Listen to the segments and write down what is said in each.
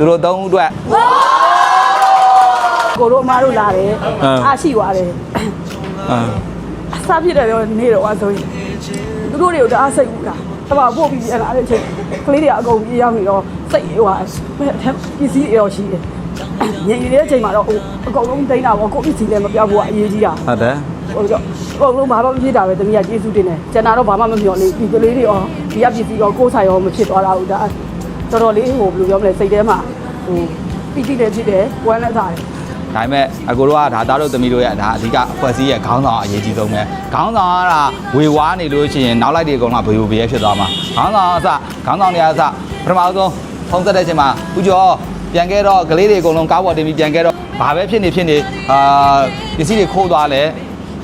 သူတို့သုံးဦးအတွက်ကိုတို့အမားတို့လာတယ်အင်းအားရှိသွားတယ်အင်းအစားဖြစ်တယ်တော့နေတော့အဆိုရင်သူတို့တွေကိုတအားစိတ်ဘူးလားတဘာပို့ပြီးပြန်လာတဲ့အချိန်ကလေးတွေကအကုန်ပြေးရောက်နေတော့စိတ်ဟိုဟာပစ္စည်းတွေရောရှိတယ်ညင်ရတဲ့အချိန်မှာတော့ဟိုအကုန်လုံးတိန်းတာပေါ့ကိုယ့်ပစ္စည်းလည်းမပြောက်ဘူးကအရေးကြီးတာဟုတ်တယ်ဟိုတော့ဟိုလုံးဘာမှမဖြစ်တာပဲတမီးကကျေးဇူးတင်တယ်ကျန်တာတော့ဘာမှမပြောလေဒီကလေးတွေရောဒီကပစ္စည်းရောကိုယ်ဆိုင်ရောမဖြစ်သွားတာဘူးဒါ တော်တော်လေးဟိုဘယ်လိုပြောမလဲစိတ်ထဲမှာဟိုပီတိလည်းဖြစ်တယ်ဝမ်းလည်းသာတယ်ဒါပေမဲ့အကိုတို့ကဒါသားတို့သမီးတို့ရဲ့ဒါအဓိကအဖွဲ့အစည်းရဲ့ခေါင်းဆောင်အရေးကြီးဆုံးပဲခေါင်းဆောင်ကဝေဝါးနေလို့ရှိရင်နောက်လိုက်တွေအကုန်လုံးဘယ်လိုဘယ်ဖြစ်သွားမှာခေါင်းဆောင်အစခေါင်းဆောင်တွေအစပထမဆုံးဖုံးဆက်တဲ့ချိန်မှာဦးကျော်ပြန်ခဲ့တော့ကလေးတွေအကုန်လုံးကားပေါ်တင်ပြီးပြန်ခဲ့တော့ဘာပဲဖြစ်နေဖြစ်နေအာပစ္စည်းတွေခိုးသွားလဲ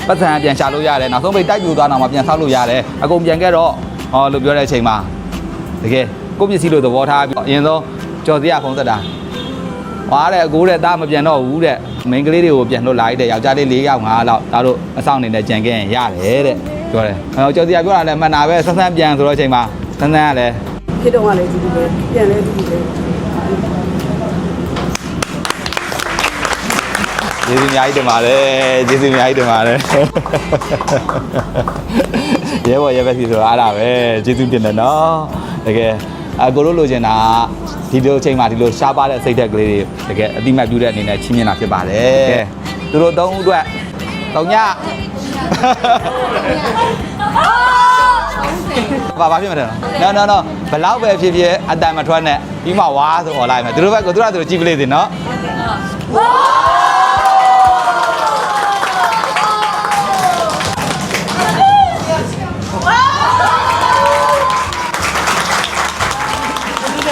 ပတ်စံပြန်ရှာလို့ရတယ်နောက်ဆုံးပိတ်တိုက်ပြူသွားတော့မှပြန်ဆောက်လို့ရတယ်အကုန်ပြန်ခဲ့တော့ဟောလို့ပြောတဲ့အချိန်မှာတကယ် ကိုယ့်ပစ္စည်းလို့သဘောထားပြီးအရင်ဆုံးကြော်စရာဖုံးဆက်တာ။ဟာတဲ့အကိုတဲ့သားမပြန်တော့ဘူးတဲ့။မိန်းကလေးတွေကိုပြန်လွတ်လာလိုက်တဲ့ယောက်ျားလေး၄ယောက်၅လောက်ဒါတို့အဆောင်အနေနဲ့ကြံခဲ့ရင်ရတယ်တဲ့။ပြောတယ်။အဲတော့ကျော်စီကပြောတာလည်းမှန်တာပဲဆက်ဆန်းပြန်ဆိုတော့အချိန်မှာဆန်းဆန်းကလည်းဖြစ်တော့ကလည်းဒီလိုပဲပြန်လဲဒီလိုပဲကျေးဇူးအများကြီးတင်ပါတယ်။ကျေးဇူးအများကြီးတင်ပါတယ်။ရဲဘော်ရဲဘက်စီဆိုတာအားတာပဲကျေးဇူးတင်တယ်နော်။တကယ် အကိုတို့လိုချင်တာဒီလိုအချိန်မှာဒီလိုရှားပါတဲ့စိတ်ဓာတ်ကလေးတွေတကယ်အတိမတ်ပြုတဲ့အနေနဲ့ချင်းမြင်တာဖြစ်ပါတယ်။သူတို့သုံးဦးအတွက်တောင်ညဘာဘာဖြစ်မလဲနော်နော်နော်ဘလောက်ပဲဖြစ်ဖြစ်အတန်မထွက်နဲ့ပြီးမှဝါဆိုអော်လိုက်မယ်သူတို့ဘက်ကသူတို့ကသူတို့ကြည့်ပလေးစ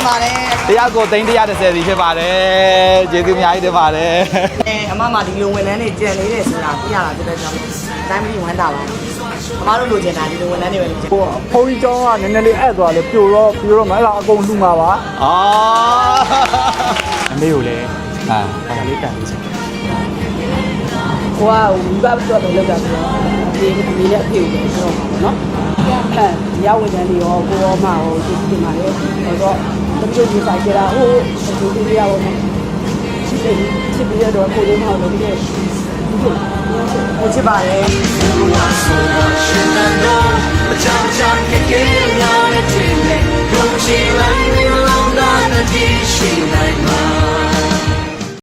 င်နော်တရားကိုသိန်း130စီဖြစ်ပါတယ်ကျေးဇူးအများကြီးတင်ပါတယ်အဲအမမဒီလိုဝန်ထမ်းတွေကြံနေတယ်ဆိုတာသိရတာဖြစ်တဲ့ကြောင့်တိုင်းပြည်ဝမ်းတာပါအမတို့လိုချင်တာဒီလိုဝန်ထမ်းတွေပဲလိုချင်ဟိုဘုန်းကြီးကျောင်းကနည်းနည်းလေးအဲ့သွားလေပြိုတော့ပြိုတော့မအဲ့ဒါအကုန်လှူမှာပါအော်အမေကိုလည်းအာဒါလေးတန်လေးချင်ကိုကဝီဘတော့တော့လောက်တာဆို တော့ဒီဒီနဲ့အပြေကိုပြောမှာပေါ့နော်အဲရဝန်ထမ်းတွေရောကိုရောမရောကျေးဇူးတင်ပါတယ်ဟိုတော့တမီးတို့ဒီဆိုင်ကြတာဟိုဒီဒီရပါမယ်ချစ်တယ်ချစ်ပြီးတော့ကိုရောမရောဒီကကိုချစ်ပါတယ် Don't you let me alone, not a dish in my mind.